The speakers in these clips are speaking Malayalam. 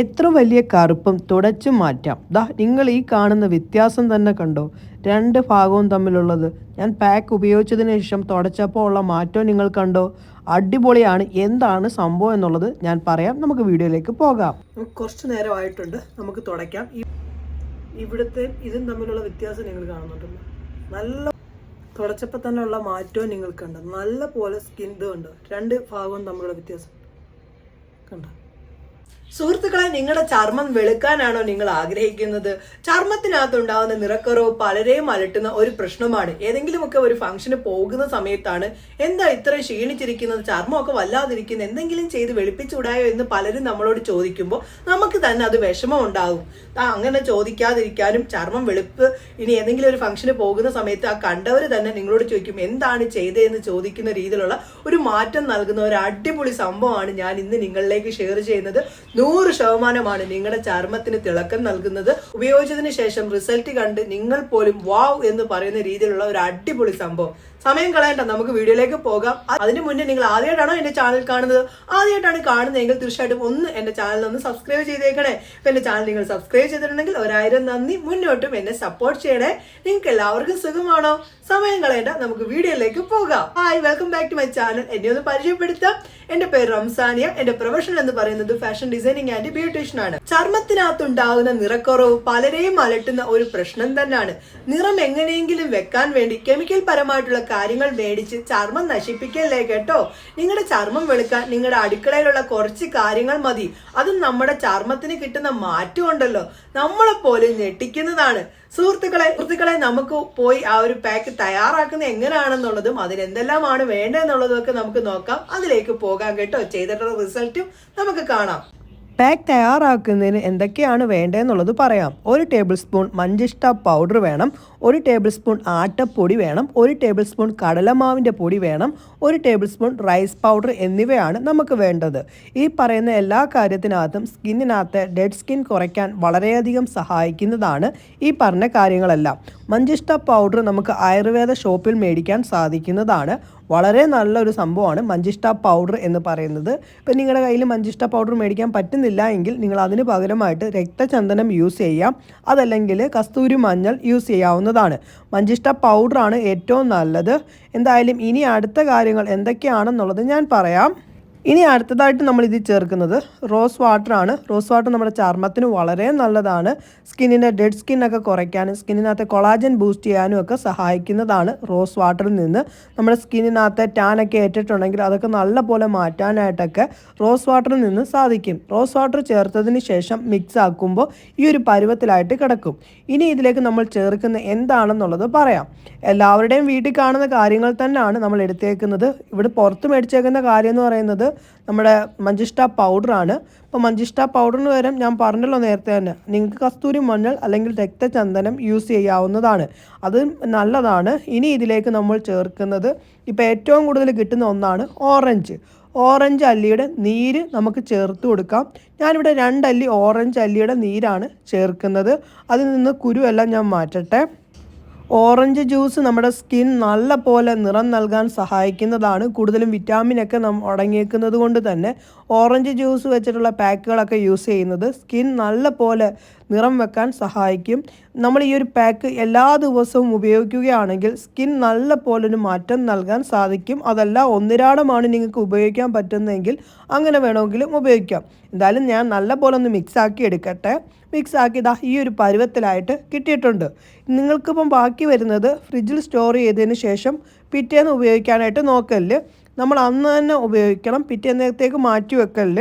എത്ര വലിയ കറുപ്പും തുടച്ചു മാറ്റാം. ദാ നിങ്ങൾ ഈ കാണുന്ന വ്യത്യാസം തന്നെ കണ്ടോ? രണ്ട് ഭാഗവും തമ്മിലുള്ളത്. ഞാൻ പാക്ക് ഉപയോഗിച്ചതിന് ശേഷം തുടച്ചപ്പോൾ ഉള്ള മാറ്റം നിങ്ങൾ കണ്ടോ? അടിപൊളിയാണ്. എന്താണ് സംഭവം എന്നുള്ളത് ഞാൻ പറയാം. നമുക്ക് വീഡിയോയിലേക്ക് പോകാം. കുറച്ച് നേരമായിട്ടുണ്ട്. നമുക്ക് തുടയ്ക്കാം. ഇവിടുത്തെ ഇതും തമ്മിലുള്ള വ്യത്യാസം നിങ്ങൾ കാണുന്നുണ്ടല്ലോ. നല്ല തുടച്ചപ്പോൾ തന്നെ ഉള്ള മാറ്റവും നിങ്ങൾ കണ്ടോ? നല്ല പോലെ സ്കിൻ കണ്ടോ? രണ്ട് ഭാഗവും തമ്മിലുള്ള വ്യത്യാസം കണ്ടോ? സുഹൃത്തുക്കളെ നിങ്ങളുടെ ചർമ്മം വെളുക്കാനാണോ നിങ്ങൾ ആഗ്രഹിക്കുന്നത്? ചർമ്മത്തിനകത്ത് ഉണ്ടാകുന്ന നിറക്കുറവ് പലരെയും അലട്ടുന്ന ഒരു പ്രശ്നമാണ്. ഏതെങ്കിലുമൊക്കെ ഒരു ഫംഗ്ഷന് പോകുന്ന സമയത്താണ് എന്താ ഇത്ര ക്ഷീണിച്ചിരിക്കുന്നത്? ചർമ്മമൊക്കെ വല്ലാതിരിക്കുന്നത് എന്തെങ്കിലും ചെയ്ത് വെളുപ്പിച്ചുകൂടായോ എന്ന് പലരും നമ്മളോട് ചോദിക്കുമ്പോൾ നമുക്ക് തന്നെ അത് വിഷമം ഉണ്ടാകും അങ്ങനെ ചോദിക്കാതിരിക്കാനും ചർമ്മം വെളുപ്പ് ഇനി ഏതെങ്കിലും ഒരു ഫംഗ്ഷന് പോകുന്ന സമയത്ത് ആ കണ്ടവർ തന്നെ നിങ്ങളോട് ചോദിക്കും എന്താണ് ചെയ്തതെന്ന് ചോദിക്കുന്ന രീതിയിലുള്ള ഒരു മാറ്റം നൽകുന്ന ഒരു അടിപൊളി സംഭവമാണ് ഞാൻ ഇന്ന് നിങ്ങളിലേക്ക് ഷെയർ ചെയ്യുന്നത്. നൂറ് ശതമാനമാണ് നിങ്ങളുടെ ചർമ്മത്തിന് തിളക്കം നൽകുന്നത്. ഉപയോഗിച്ചതിന് ശേഷം റിസൾട്ട് കണ്ട് നിങ്ങൾ പോലും വാവ് എന്ന് പറയുന്ന രീതിയിലുള്ള ഒരു അടിപൊളി സംഭവം. സമയം കളയണ്ട നമുക്ക് വീഡിയോയിലേക്ക് പോകാം. അതിന് മുന്നേ നിങ്ങൾ ആദ്യമായിട്ടാണോ എന്റെ ചാനൽ കാണുന്നത്? ആദ്യമായിട്ടാണ് കാണുന്നതെങ്കിൽ തീർച്ചയായിട്ടും ഒന്ന് എന്റെ ചാനൽ ഒന്ന് സബ്സ്ക്രൈബ് ചെയ്തേക്കണേ. ഇപ്പൊ എന്റെ ചാനൽ നിങ്ങൾ സബ്സ്ക്രൈബ് ചെയ്തിട്ടുണ്ടെങ്കിൽ ഒരായിരം നന്ദി. മുന്നോട്ടും എന്നെ സപ്പോർട്ട് ചെയ്യണേ. നിങ്ങൾക്ക് എല്ലാവർക്കും സുഖമാണോ? സമയം കളയണ്ട നമുക്ക് വീഡിയോയിലേക്ക് പോകാം. Hi welcome back to my channel എന്നെ ഒന്ന് പരിചയപ്പെടുത്താം. എന്റെ പേര് റംസാനിയ. എന്റെ പ്രൊഫഷൻ എന്ന് പറയുന്നത് ഫാഷൻ ഡിസൈനിങ് ആൻഡ് ബ്യൂട്ടീഷ്യൻ ആണ്. ചർമ്മത്തിനകത്തുണ്ടാകുന്ന നിറക്കുറവ് പലരെയും അലട്ടുന്ന ഒരു പ്രശ്നം തന്നെയാണ്. നിറം എങ്ങനെയെങ്കിലും വെക്കാൻ വേണ്ടി കെമിക്കൽ പരമായിട്ടുള്ള കാര്യങ്ങൾ മേടിച്ച് ചർമ്മം നശിപ്പിക്കല്ലേ കേട്ടോ? നിങ്ങളുടെ ചർമ്മം വെളുക്കാൻ നിങ്ങളുടെ അടുക്കളയിലുള്ള കുറച്ച് കാര്യങ്ങൾ മതി. അതും നമ്മുടെ ചർമ്മത്തിന് കിട്ടുന്ന മാറ്റം ഉണ്ടല്ലോ നമ്മളെ പോലെ ഞെട്ടിക്കുന്നതാണ്. സുഹൃത്തുക്കളെ സുഹൃത്തുക്കളെ നമുക്ക് പോയി ആ ഒരു പാക്ക് തയ്യാറാക്കുന്നത് എങ്ങനെയാണെന്നുള്ളതും അതിനെന്തെല്ലാമാണ് വേണ്ടതെന്നുള്ളതും ഒക്കെ നമുക്ക് നോക്കാം. അതിലേക്ക് പോകാം കേട്ടോ. ചെയ്തിട്ടുള്ള റിസൾട്ടും നമുക്ക് കാണാം. പാക്ക് തയ്യാറാക്കുന്നതിന് എന്തൊക്കെയാണ് വേണ്ടതെന്നുള്ളത് പറയാം. ഒരു ടേബിൾ സ്പൂൺ മഞ്ചിഷ്ട പൗഡർ വേണം ഒരു ടേബിൾ സ്പൂൺ ആട്ടപ്പൊടി വേണം ഒരു ടേബിൾ സ്പൂൺ കടലമാവിന്റെ പൊടി വേണം ഒരു ടേബിൾ സ്പൂൺ റൈസ് പൗഡർ എന്നിവയാണ് നമുക്ക് വേണ്ടത്. ഈ പറയുന്ന എല്ലാ കാര്യത്തിനകത്തും സ്കിന്നിനകത്ത് ഡെഡ് സ്കിൻ കുറയ്ക്കാൻ വളരെയധികം സഹായിക്കുന്നതാണ് ഈ പറഞ്ഞ കാര്യങ്ങളെല്ലാം. മഞ്ചിഷ്ട പൗഡർ നമുക്ക് ആയുർവേദ ഷോപ്പിൽ മേടിക്കാൻ സാധിക്കുന്നതാണ്. വളരെ നല്ലൊരു സംഭവമാണ് മഞ്ചിഷ്ട പൗഡർ എന്ന് പറയുന്നത്. ഇപ്പം നിങ്ങളുടെ കയ്യിൽ മഞ്ചിഷ്ട പൗഡർ മേടിക്കാൻ പറ്റുന്നില്ല എങ്കിൽ നിങ്ങൾ അതിന് പകരമായിട്ട് രക്തചന്ദനം യൂസ് ചെയ്യാം. അതല്ലെങ്കിൽ കസ്തൂരി മഞ്ഞൾ യൂസ് ചെയ്യാവുന്നതാണ്. മഞ്ചിഷ്ട പൗഡറാണ് ഏറ്റവും നല്ലത്. എന്തായാലും ഇനി അടുത്ത കാര്യങ്ങൾ എന്തൊക്കെയാണെന്നുള്ളത് ഞാൻ പറയാം. ഇനി അടുത്തതായിട്ട് നമ്മൾ ഇതിൽ ചേർക്കുന്നത് റോസ് വാട്ടർ ആണ്. റോസ് വാട്ടർ നമ്മുടെ ചർമ്മത്തിന് വളരെ നല്ലതാണ്. സ്കിന്നിന്റെ ഡെഡ് സ്കിന്നൊക്കെ കുറയ്ക്കാനും സ്കിന്നിനകത്തെ കൊളാജൻ ബൂസ്റ്റ് ചെയ്യാനും ഒക്കെ സഹായിക്കുന്നതാണ് റോസ് വാട്ടറിൽ നിന്ന്. നമ്മുടെ സ്കിന്നിനകത്തെ ടാനൊക്കെ ഏറ്റിട്ടുണ്ടെങ്കിൽ അതൊക്കെ നല്ല പോലെ മാറ്റാനായിട്ടൊക്കെ റോസ് വാട്ടറിൽ നിന്ന് സാധിക്കും. റോസ് വാട്ടർ ചേർത്തതിന് ശേഷം മിക്സ് ആക്കുമ്പോൾ ഈ ഒരു പരുവത്തിലായിട്ട് കിടക്കും. ഇനി ഇതിലേക്ക് നമ്മൾ ചേർക്കുന്ന എന്താണെന്നുള്ളത് പറയാം. എല്ലാവരുടെയും വീട്ടിൽ കാണുന്ന കാര്യങ്ങൾ തന്നെയാണ് നമ്മൾ എടുത്തേക്കുന്നത്. ഇവിടെ പുറത്ത് മേടിച്ചേക്കുന്ന കാര്യം എന്ന് പറയുന്നത് നമ്മുടെ മഞ്ചിഷ്ട പൗഡറാണ്. ഇപ്പോൾ മഞ്ചിഷ്ട പൗഡറിന് പകരം ഞാൻ പറഞ്ഞല്ലോ നേരത്തെ തന്നെ നിങ്ങൾക്ക് കസ്തൂരി മഞ്ഞൾ അല്ലെങ്കിൽ രക്തചന്ദനം യൂസ് ചെയ്യാവുന്നതാണ്. അത് നല്ലതാണ്. ഇനി ഇതിലേക്ക് നമ്മൾ ചേർക്കുന്നത് ഇപ്പോൾ ഏറ്റവും കൂടുതൽ കിട്ടുന്ന ഒന്നാണ് ഓറഞ്ച്. ഓറഞ്ച് അല്ലിയുടെ നീര് നമുക്ക് ചേർത്ത് കൊടുക്കാം. ഞാനിവിടെ രണ്ടല്ലി ഓറഞ്ച് അല്ലിയുടെ നീരാണ് ചേർക്കുന്നത്. അതിൽ നിന്ന് കുരുവെല്ലാം ഞാൻ മാറ്റട്ടെ. ഓറഞ്ച് ജ്യൂസ് നമ്മുടെ സ്കിൻ നല്ല പോലെ നിറം നൽകാൻ സഹായിക്കുന്നതാണ് കൂടുതലും വിറ്റാമിനൊക്കെ നം അടങ്ങിയേക്കുന്നത് കൊണ്ട് തന്നെ. ഓറഞ്ച് ജ്യൂസ് വെച്ചിട്ടുള്ള പാക്കുകളൊക്കെ യൂസ് ചെയ്യുന്നത് സ്കിൻ നല്ല പോലെ നിറം വെക്കാൻ സഹായിക്കും. നമ്മൾ ഈ ഒരു പാക്ക് എല്ലാ ദിവസവും ഉപയോഗിക്കുകയാണെങ്കിൽ സ്കിൻ നല്ല ഒരു മാറ്റം നൽകാൻ സാധിക്കും. അതല്ല ഒന്നിരാടമാണ് നിങ്ങൾക്ക് ഉപയോഗിക്കാൻ പറ്റുന്നതെങ്കിൽ അങ്ങനെ വേണമെങ്കിലും ഉപയോഗിക്കാം. എന്തായാലും ഞാൻ നല്ല പോലെ ഒന്ന് മിക്സ് ആക്കി എടുക്കട്ടെ. മിക്സ് ആക്കി ഇതാ ഈ ഒരു പരുവത്തിലായിട്ട് കിട്ടിയിട്ടുണ്ട്. നിങ്ങൾക്കിപ്പം ബാക്കി വരുന്നത് ഫ്രിഡ്ജിൽ സ്റ്റോർ ചെയ്തതിന് ശേഷം പിറ്റേന്ന് ഉപയോഗിക്കാനായിട്ട് നോക്കല്ല്. നമ്മൾ അന്ന് തന്നെ ഉപയോഗിക്കണം. പിറ്റേന്നത്തേക്ക് മാറ്റി വെക്കൽ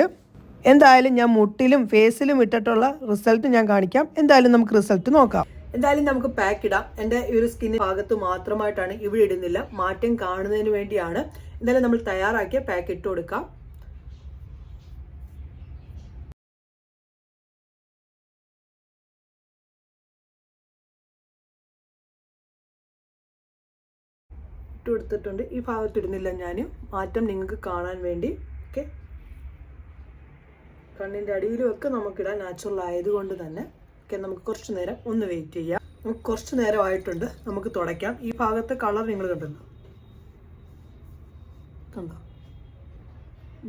എന്തായാലും ഞാൻ മുട്ടിലും ഫേസിലും ഇട്ടിട്ടുള്ള റിസൾട്ട് ഞാൻ കാണിക്കാം. എന്തായാലും നമുക്ക് റിസൾട്ട് നോക്കാം. എന്തായാലും നമുക്ക് പാക്ക് ഇടാം. എന്റെ ഈ ഒരു സ്കിൻ ഭാഗത്ത് മാത്രമായിട്ടാണ് ഇവിടെ ഇടുന്നില്ല. മാറ്റം കാണുന്നതിന് വേണ്ടിയാണ്. എന്തായാലും നമ്മൾ തയ്യാറാക്കിയ പാക്ക് ഇട്ട് കൊടുക്കാം. ഇട്ട് എടുത്തിട്ടുണ്ട് ഈ ഭാഗത്തിടുന്നില്ല ഞാൻ മാറ്റം നിങ്ങൾക്ക് കാണാൻ വേണ്ടി. ഓക്കെ. കണ്ണിന്റെ അടിയിലുമൊക്കെ നമുക്കിടാൻ നാച്ചുറൽ ആയതുകൊണ്ട് തന്നെ. ഓക്കെ നമുക്ക് കുറച്ച് നേരം ഒന്ന് വെയിറ്റ് ചെയ്യാം. നമുക്ക് കുറച്ച് നേരമായിട്ടുണ്ട്. നമുക്ക് തുടയ്ക്കാം. ഈ ഭാഗത്തെ കളർ നിങ്ങൾ കണ്ടല്ലോ കണ്ടോ?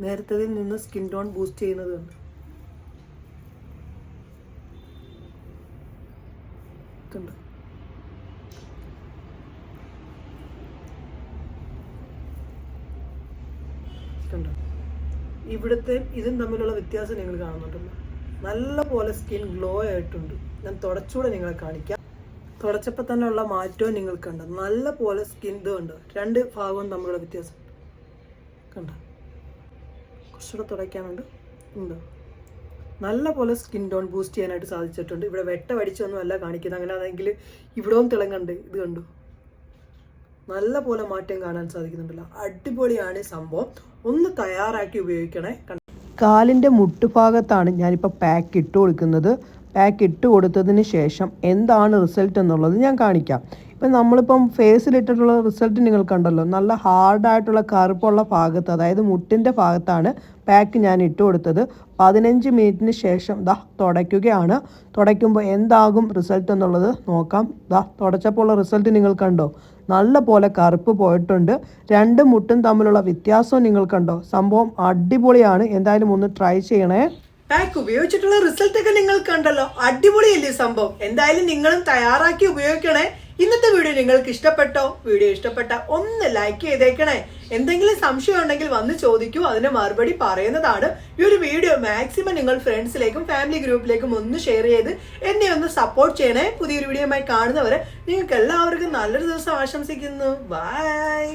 നേരത്തതിൽ നിന്ന് സ്കിൻ ടോൺ ബൂസ്റ്റ് ചെയ്യുന്നത് കണ്ടോ? കണ്ടോ ഇവിടുത്തെ ഇതും തമ്മിലുള്ള വ്യത്യാസം നിങ്ങൾ കാണുന്നുണ്ടല്ലോ. നല്ല പോലെ സ്കിൻ ഗ്ലോ ആയിട്ടുണ്ട്. ഞാൻ തുടച്ചുകൂടെ നിങ്ങളെ കാണിക്കാം. തുടച്ചപ്പോൾ തന്നെ ഉള്ള മാറ്റവും നിങ്ങൾ കണ്ടോ നല്ല പോലെ സ്കിൻ ഇത് രണ്ട് ഭാഗവും തമ്മിലുള്ള വ്യത്യാസം. കണ്ടോ? കുറച്ചുകൂടെ തുടയ്ക്കാനുണ്ട്. ഉണ്ടോ? നല്ല പോലെ സ്കിൻ ടോൺ ബൂസ്റ്റ് ചെയ്യാനായിട്ട് സാധിച്ചിട്ടുണ്ട്. ഇവിടെ വെട്ട വടിച്ചൊന്നും അല്ല കാണിക്കുന്നത്. അങ്ങനെ ആണെങ്കിൽ ഇവിടവും തിളങ്ങണ്ട് ഇത് കണ്ടു? നല്ല പോലെ മാറ്റം കാണാൻ സാധിക്കുന്നുണ്ടല്ലോ. അടിപൊളിയാണ് സംഭവം. ഒന്ന് തയ്യാറാക്കി ഉപയോഗിക്കണേ. കാലിന്റെ മുട്ടുഭാഗത്താണ് ഞാനിപ്പോൾ പാക്ക് ഇട്ട് കൊടുക്കുന്നത്. പാക്ക് ഇട്ട് കൊടുത്തതിന് ശേഷം എന്താണ് റിസൾട്ട് എന്നുള്ളത് ഞാൻ കാണിക്കാം. ഇപ്പം നമ്മളിപ്പം ഫേസിലിട്ടിട്ടുള്ള റിസൾട്ട് നിങ്ങൾ കണ്ടല്ലോ. നല്ല ഹാർഡായിട്ടുള്ള കറുപ്പുള്ള ഭാഗത്ത് അതായത് മുട്ടിന്റെ ഭാഗത്താണ് പാക്ക് ഞാൻ ഇട്ട് കൊടുത്തത്. പതിനഞ്ച് മിനിറ്റിന് ശേഷം ദാ തുടയ്ക്കുകയാണ്. തുടയ്ക്കുമ്പോൾ എന്താകും റിസൾട്ട് എന്നുള്ളത് നോക്കാം. ദാ തുടച്ചപ്പോൾ ഉള്ള റിസൾട്ട് നിങ്ങൾ കണ്ടോ? നല്ല പോലെ കറുപ്പ് പോയിട്ടുണ്ട്. രണ്ട് മുട്ടും തമ്മിലുള്ള വ്യത്യാസവും നിങ്ങൾ കണ്ടോ? സംഭവം അടിപൊളിയാണ്. എന്തായാലും ഒന്ന് ട്രൈ ചെയ്യണേ. പാക്ക് ഉപയോഗിച്ചിട്ടുള്ള റിസൾട്ട് ഒക്കെ നിങ്ങൾ കണ്ടല്ലോ. അടിപൊളിയല്ലേ സംഭവം? എന്തായാലും നിങ്ങളും തയ്യാറാക്കി ഉപയോഗിക്കണേ. ഇന്നത്തെ വീഡിയോ നിങ്ങൾക്ക് ഇഷ്ടപ്പെട്ടോ? വീഡിയോ ഇഷ്ടപ്പെട്ട ഒന്ന് ലൈക്ക് ചെയ്തേക്കണേ. എന്തെങ്കിലും സംശയം ഉണ്ടെങ്കിൽ വന്ന് ചോദിക്കൂ. അതിന് മറുപടി പറയുന്നതാണ്. ഈ ഒരു വീഡിയോ മാക്സിമം നിങ്ങൾ ഫ്രണ്ട്സിലേക്കും ഫാമിലി ഗ്രൂപ്പിലേക്കും ഒന്ന് ഷെയർ ചെയ്ത് എന്നെ ഒന്ന് സപ്പോർട്ട് ചെയ്യണേ. പുതിയൊരു വീഡിയോയുമായി കാണുന്നവരെ നിങ്ങൾക്ക് എല്ലാവർക്കും നല്ലൊരു ദിവസം ആശംസിക്കുന്നു. ബൈ